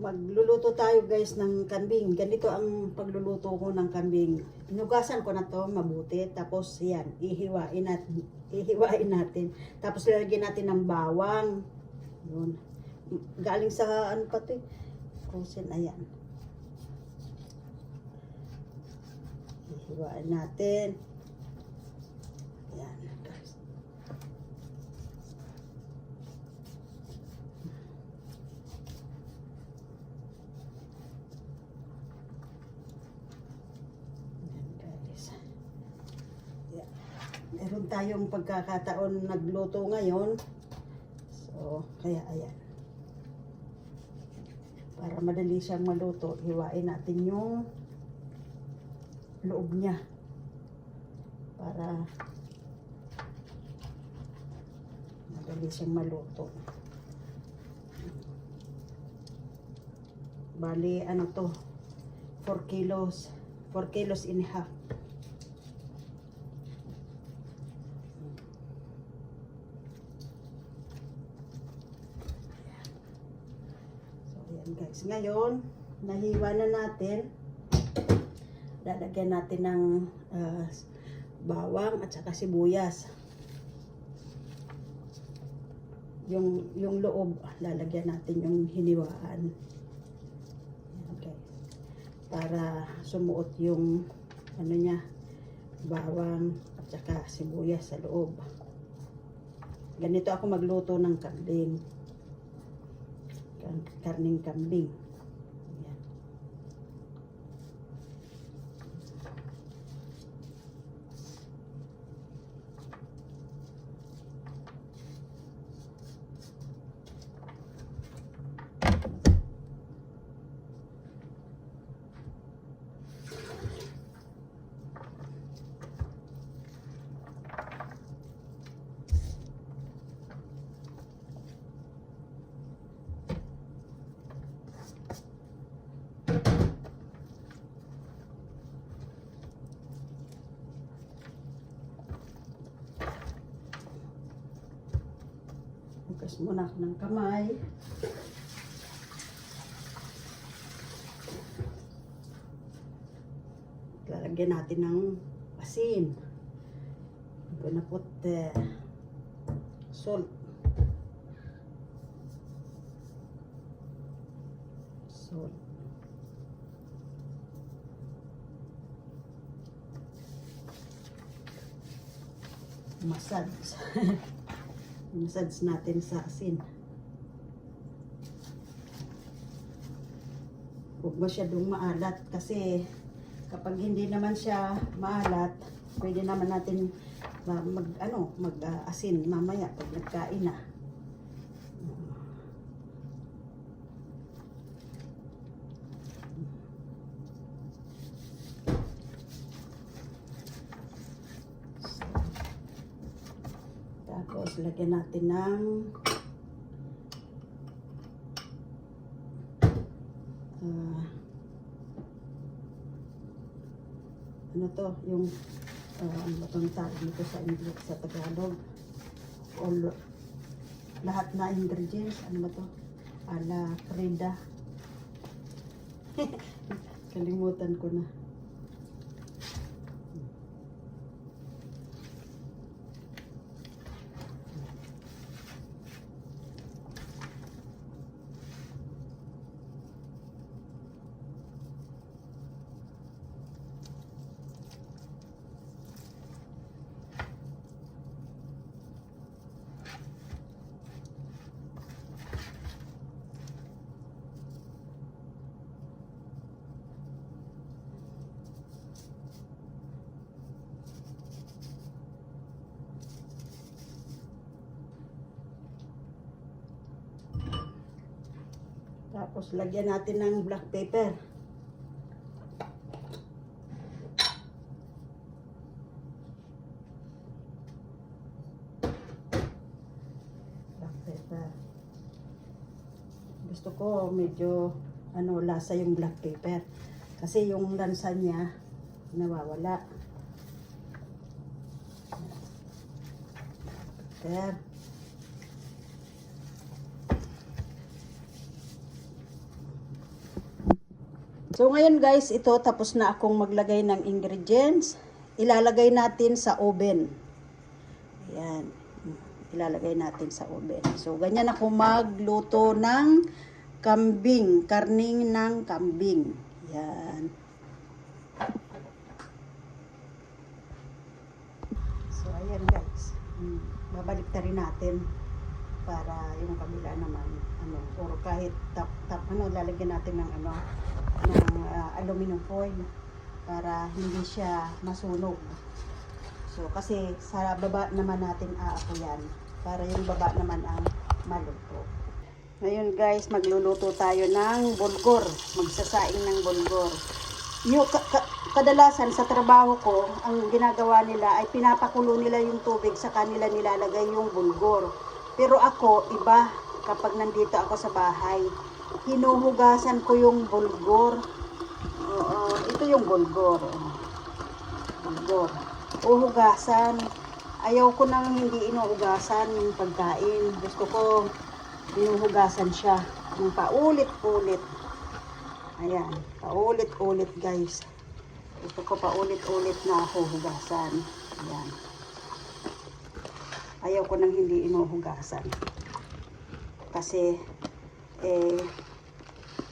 magluluto tayo guys ng kambing. Ganito ang pagluluto ko ng kambing. Inugasan ko na to mabuti. Tapos yan, ihiwain natin. Ihiwain natin. Tapos lalagyan natin ng bawang. Yun. Galing sa ano pa to eh. Frozen, ayan. Ihiwain natin. Ayan. guys. Ayan, guys. Yeah. Meron tayong pagkakataon nagluto ngayon. So, kaya ayan. Para madali siyang maluto, hiwain natin yung loob niya. Para madali siyang maluto. Bali, ano to? 4 kilos. 4 kilos and half. So, Ngayon, nahiwa na natin. Lalagyan natin ng ah, bawang at saka sibuyas. Yung, yung loob, lalagyan natin yung hiniwaan. Guys. Para sumuot yung ano niya, bawang at saka sibuyas sa loob. Ganito ako magluto ng kambing. Kar- Karning kambing. Ayan. Hugas muna ako ng kamay. Lalagyan natin ng asin. I'm gonna put the salt. Salt. Massage. Massage natin sa asin. Huwag masyadong maalat kasi kapag hindi naman siya maalat, pwede naman natin ma- mag ano, mag-asin mamaya pag nagkain na. Tapos lagyan natin ng ah, ano to, yung uh, ano ba itong tawag nito sa English, sa Tagalog. All, lahat na ingredients, ano ba to? Ala, krida. Kalimutan ko na. Tapos lagyan natin ng black pepper. Black pepper. Gusto ko medyo ano lasa yung black pepper. Kasi yung lansa niya nawawala. Pepper. So ngayon guys, ito tapos na akong maglagay ng ingredients. Ilalagay natin sa oven. Ayan. Ilalagay natin sa oven. So ganyan ako magluto ng kambing, karning ng kambing. Yan. So ayan guys. Hmm. Babalik na rin natin para yung kabila naman ano or kahit tap tap ano lalagyan natin ng ano ng ah, aluminum foil para hindi siya masunog. So kasi sa baba naman natin aapoyan para yung baba naman ang maluto. Ngayon guys, magluluto tayo ng bulgur. Magsasaing ng bulgur. Yung ka- ka- kadalasan sa trabaho ko, ang ginagawa nila ay pinapakulo nila yung tubig sa kanila nilalagay yung bulgur. Pero ako, iba kapag nandito ako sa bahay. Hinuhugasan ko yung bulgur. Oo, ito yung bulgur. Bulgur. Uhugasan. Ayaw ko nang hindi inuhugasan yung pagkain. Gusto ko hinuhugasan siya ng paulit-ulit. Ayan, paulit-ulit guys. Gusto ko paulit-ulit na huhugasan. Ayan. Ayaw ko nang hindi inuhugasan. Kasi, eh,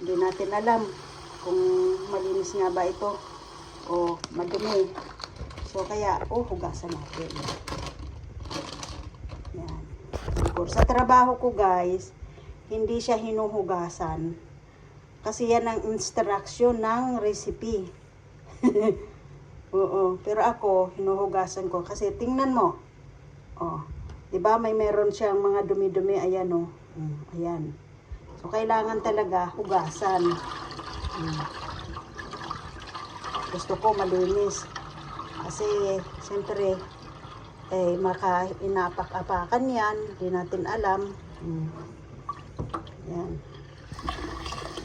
hindi natin alam kung malinis nga ba ito o madumi. So, kaya, oh, hugasan natin. Yan. Siguro, sa trabaho ko guys, hindi siya hinuhugasan. Kasi yan ang instruction ng recipe. Oo, pero ako, hinuhugasan ko. Kasi tingnan mo. Oh, 'di ba may meron siyang mga dumi-dumi ayan oh. Mm, ayan. So kailangan talaga hugasan. Mm. Gusto ko malinis. Kasi siyempre eh maka inapak-apakan 'yan, hindi natin alam. Mm. Yan.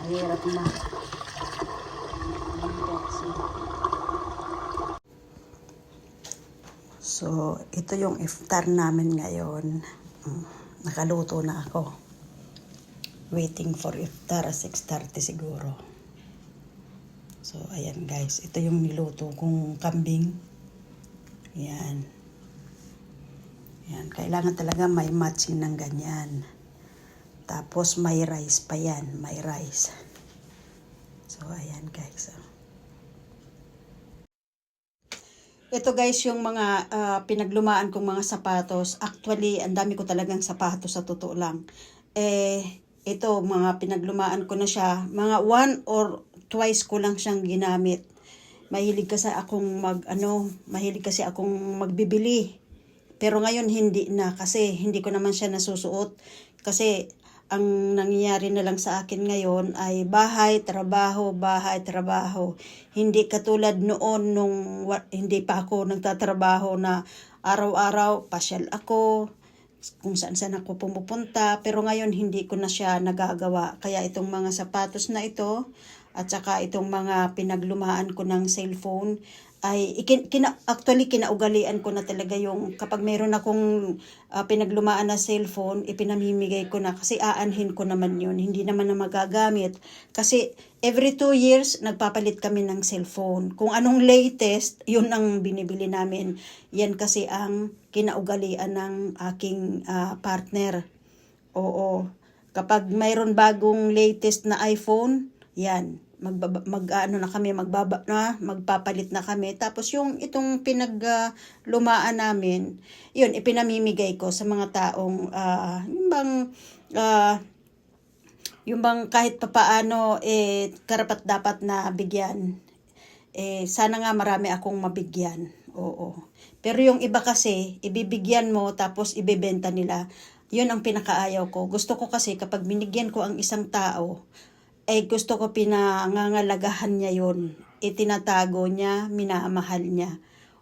Mahirap na. So, ito yung iftar namin ngayon. Mm, Nakaluto na ako. Waiting for iftar, 6.30 siguro. So, ayan guys. Ito yung niluto kong kambing. Yan. Yan. Kailangan talaga may matching ng ganyan. Tapos may rice pa yan. May rice. So, ayan guys. Ito guys yung mga ah, pinaglumaan kong mga sapatos. Actually, ang dami ko talagang sapatos sa totoo lang. Eh, ito mga pinaglumaan ko na siya. Mga one or twice ko lang siyang ginamit. Mahilig kasi akong mag, ano, mahilig kasi akong magbibili. Pero ngayon hindi na kasi hindi ko naman siya nasusuot. Kasi ang nangyayari na lang sa akin ngayon ay bahay, trabaho, bahay, trabaho. Hindi katulad noon nung hindi pa ako nagtatrabaho na araw-araw pasyal ako, kung saan saan ako pumupunta. Pero ngayon hindi ko na siya nagagawa. Kaya itong mga sapatos na ito at saka itong mga pinaglumaan ko ng cellphone ay ikin, kina, actually kinaugalian ko na talaga yung kapag meron akong ah, pinaglumaan na cellphone, ipinamimigay ko na kasi aanhin ko naman yun, hindi naman na magagamit. Kasi every two years, nagpapalit kami ng cellphone. Kung anong latest, yun ang binibili namin. Yan kasi ang kinaugalian ng aking ah, partner. Oo. Kapag mayroon bagong latest na iPhone, yan, magbaba, mag ano na kami magbaba na magpapalit na kami. Tapos yung itong pinag ah, lumaan namin yun ipinamimigay ko sa mga taong ah, yung bang ah, yung bang kahit papaano eh karapat dapat na bigyan. Eh sana nga marami akong mabigyan oo. Pero yung iba kasi ibibigyan mo tapos ibebenta nila. Yun ang pinakaayaw ko. Gusto ko kasi kapag binigyan ko ang isang tao eh gusto ko pinangangalagahan niya yun. Itinatago niya, minamahal niya.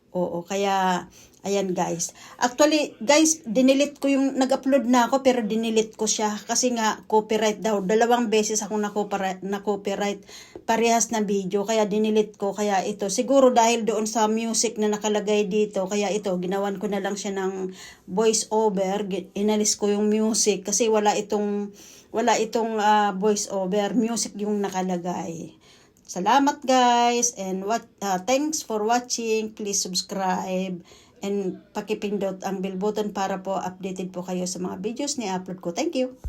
Oo, kaya ayan guys. Actually, guys, dinilit ko yung nag-upload na ako pero dinilit ko siya kasi nga copyright daw. Dalawang beses ako na copyright, na copyright parehas na video kaya dinilit ko kaya ito. Siguro dahil doon sa music na nakalagay dito kaya ito ginawan ko na lang siya ng voice over. Inalis ko yung music kasi wala itong wala itong ah, voice over, music yung nakalagay. Salamat guys and what uh, thanks for watching. Please subscribe and pakipindot ang bell button para po updated po kayo sa mga videos ni upload ko. Thank you.